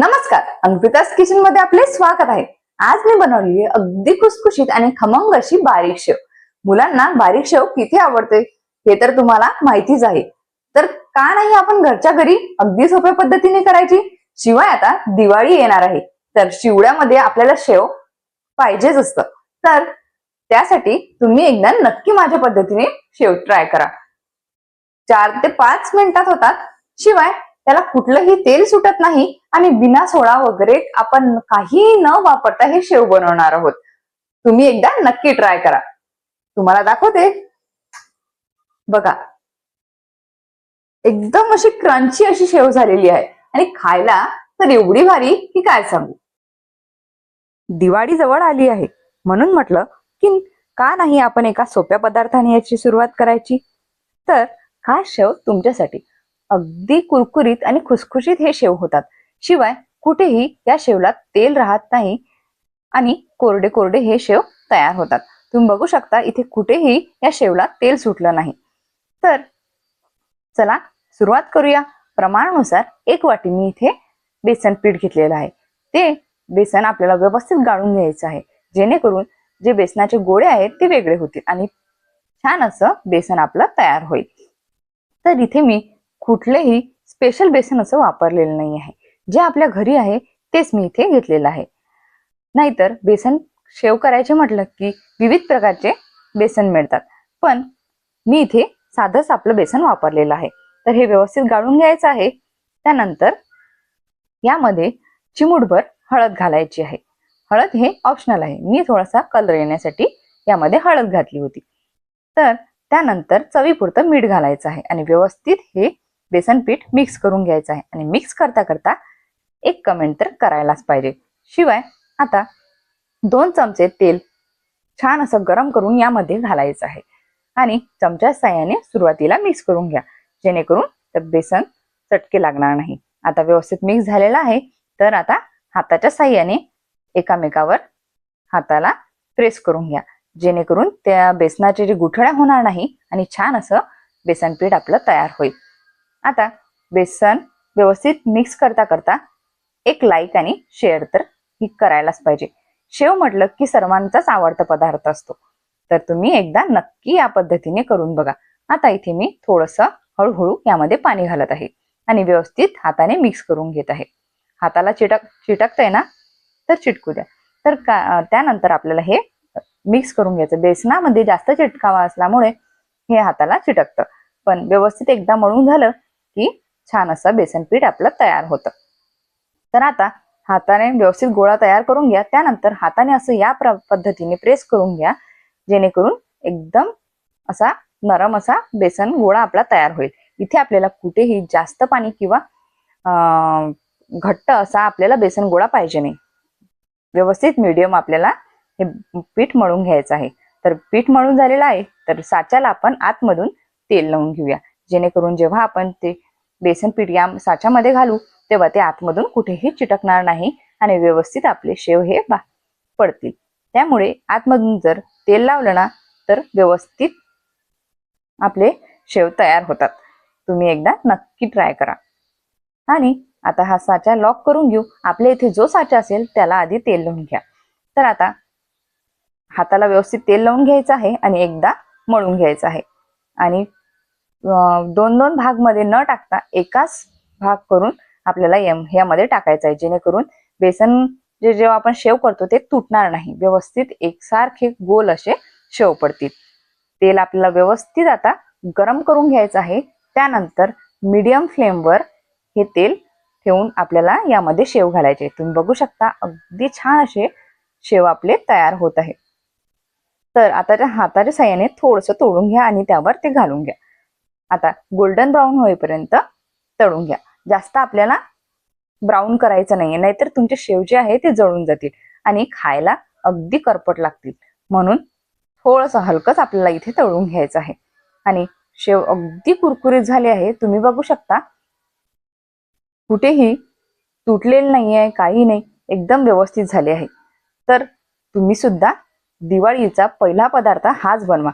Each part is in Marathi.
नमस्कार अंकितास किचनमध्ये आपले स्वागत आहे. आज मी बनवलेली अगदी खुसखुशीत आणि खमंग अशी बारीक शेव. मुलांना बारीक शेव किती आवडते हे तर तुम्हाला माहितीच आहे. तर का नाही आपण घरच्या घरी अगदी सोप्या पद्धतीने करायची? शिवाय आता दिवाळी येणार आहे. तर शिवड्यामध्ये आपल्याला शेव पाहिजेच असतं. तर त्यासाठी तुम्ही एकदा नक्की माझ्या पद्धतीने शेव ट्राय करा. चार ते पाच मिनिटात होतात. शिवाय त्याला कुठलंही तेल सुटत नाही आणि बिना सोडा वगैरे आपण काही न वापरता हे शेव बनवणार आहोत. तुम्ही एकदा नक्की ट्राय करा. तुम्हाला दाखवते. बघा. एकदम अशी क्रंची अशी शेव झालेली आहे. आणि खायला तर एवढी भारी की काय सांगू? दिवाळी जवळ आली आहे. म्हणून म्हटलं की का नाही आपण एका सोप्या पदार्थाने याची सुरुवात करायची? तर हा शेव तुमच्यासाठी. अगदी कुरकुरीत आणि खुसखुशीत हे शेव होतात. शिवाय कुठेही या शेवला तेल राहत नाही आणि कोरडे कोरडे हे शेव तयार होतात. तुम्ही बघू शकता इथे कुठेही या शेवला तेल सुटलं नाही. तर चला सुरुवात करूया. प्रमाणानुसार एक वाटी मी इथे बेसन पीठ घेतलेलं आहे. ते बेसन आपल्याला व्यवस्थित गाळून घ्यायचं आहे. जेणेकरून जे बेसनाचे गोळे आहेत ते वेगळे होतील आणि छान असं बेसन आपलं तयार होईल. तर इथे मी कुठलेही स्पेशल बेसन असं वापरलेलं नाही आहे जे आपल्या घरी आहे तेच मी इथे घेतलेलं आहे. नाहीतर बेसन शेव करायचे म्हटलं की विविध प्रकारचे बेसन मिळतात. पण मी इथे साधंच आपलं बेसन वापरलेलं आहे. तर हे व्यवस्थित गाळून घ्यायचं आहे. त्यानंतर यामध्ये चिमूटभर हळद घालायची आहे. हळद हे ऑप्शनल आहे. मी थोडासा कलर येण्यासाठी यामध्ये हळद घातली होती. तर त्यानंतर चवीपुरतं मीठ घालायचं आहे आणि व्यवस्थित हे बेसन पीठ मिक्स करून घ्यायचं आहे. आणि मिक्स करता करता एक कमेंट तर करायलाच पाहिजे. शिवाय आता दोन चमचे तेल छान असं गरम करून यामध्ये घालायचं आहे. आणि चमच्या साह्याने सुरुवातीला मिक्स करून घ्या. जेणेकरून तर बेसन चटके लागणार नाही. आता व्यवस्थित मिक्स झालेला आहे. तर आता हाताच्या साह्याने एकामेकावर हाताला प्रेस करून घ्या. जेणेकरून त्या बेसनाचे जे गुठळ्या होणार नाही आणि छान असं बेसन पीठ आपलं तयार होईल. आता बेसन व्यवस्थित मिक्स करता करता एक लाईक आणि शेअर तर ही करायलाच पाहिजे. शेव म्हटलं की सर्वांचाच आवडता पदार्थ असतो. तर तुम्ही एकदा नक्की या पद्धतीने करून बघा. आता इथे मी थोडस हळूहळू यामध्ये पाणी घालत आहे आणि व्यवस्थित हाताने मिक्स करून घेत आहे. हाताला चिटक चिटकतंय ना? तर चिटकू द्या. तर का त्यानंतर आपल्याला हे मिक्स करून घ्यायचं. बेसनामध्ये जास्त चिटकावा असल्यामुळे हे हाताला चिटकतं. पण व्यवस्थित एकदा मळून झालं की छान असं बेसन पीठ आपलं तयार होतं. तर आता हाताने व्यवस्थित गोळा तयार करून घ्या. त्यानंतर हाताने असं या पद्धतीने प्रेस करून घ्या. जेणेकरून एकदम असा नरम असा बेसन गोळा आपला तयार होईल. इथे आपल्याला कुठेही जास्त पाणी किंवा घट्ट असा आपल्याला बेसन गोळा पाहिजे नाही. व्यवस्थित मिडियम आपल्याला हे पीठ मळून घ्यायचं आहे. तर पीठ मळून झालेलं आहे. तर साच्याला आपण आतमधून तेल लावून घेऊया. जेणेकरून जेव्हा आपण ते बेसन पीठ या साच्यामध्ये घालू तेव्हा ते आतमधून कुठेही चिटकणार नाही आणि व्यवस्थित आपले शेव हे बा पडतील. त्यामुळे आतमधून जर तेल लावलं ना तर व्यवस्थित आपले शेव तयार होतात. तुम्ही एकदा नक्की ट्राय करा. आणि आता हा साचा लॉक करून घेऊ. आपल्या इथे जो साचा असेल त्याला आधी तेल लावून घ्या. तर आता हाताला व्यवस्थित तेल लावून घ्यायचं आहे आणि एकदा मळून घ्यायचं आहे. आणि दोन दोन भागमध्ये न टाकता एकाच भाग करून आपल्याला यामध्ये टाकायचं आहे. जेणेकरून बेसन जे जेव्हा आपण शेव करतो ते तुटणार नाही. व्यवस्थित एकसारखे गोल असे शेव पडतील. तेल आपल्याला व्यवस्थित आता गरम करून घ्यायचं आहे. त्यानंतर मीडियम फ्लेमवर हे तेल ठेवून आपल्याला यामध्ये शेव घालायचे तुम्ही बघू शकता अगदी छान असे शेव आपले तयार होत आहे. तर आताच्या हाताच्या साह्याने थोडंसं तोडून घ्या आणि त्यावर ते घालून घ्या. आता गोल्डन ब्राऊन होईपर्यंत तळून घ्या. जास्त आपल्याला ब्राऊन करायचं नाहीये नाहीतर तुमचे शेव जे आहे ते जळून जातील आणि खायला अगदी करपट लागतील. म्हणून थोडंसं हलकंच आपल्याला इथे तळून घ्यायचं आहे. आणि शेव अगदी कुरकुरीत झाले आहे तुम्ही बघू शकता. कुठेही तुटलेलं नाही आहे काही नाही एकदम व्यवस्थित झाले आहे. तर तुम्ही सुद्धा दिवाळीचा पहिला पदार्थ हाच बनवा.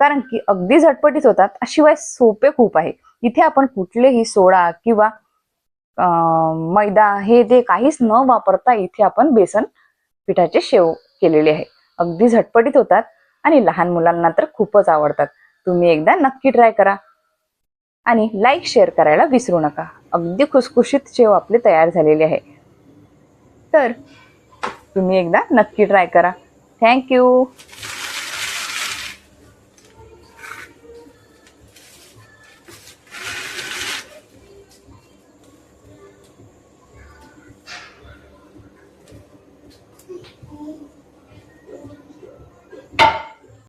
कारण की अगदी झटपटीत होतात. शिवाय सोपे खूप आहे. इथे आपण कुठलेही सोडा किंवा मैदा हे ते काहीच न वापरता इथे आपण बेसन पिठाचे शेव केलेले आहे. अगदी झटपटीत होतात आणि लहान मुलांना तर खूपच आवडतात. तुम्ही एकदा नक्की ट्राय करा. आणि लाईक शेअर करायला विसरू नका. अगदी खुसखुशीत शेव आपले तयार झालेले आहे. तर तुम्ही एकदा नक्की ट्राय करा. थँक्यू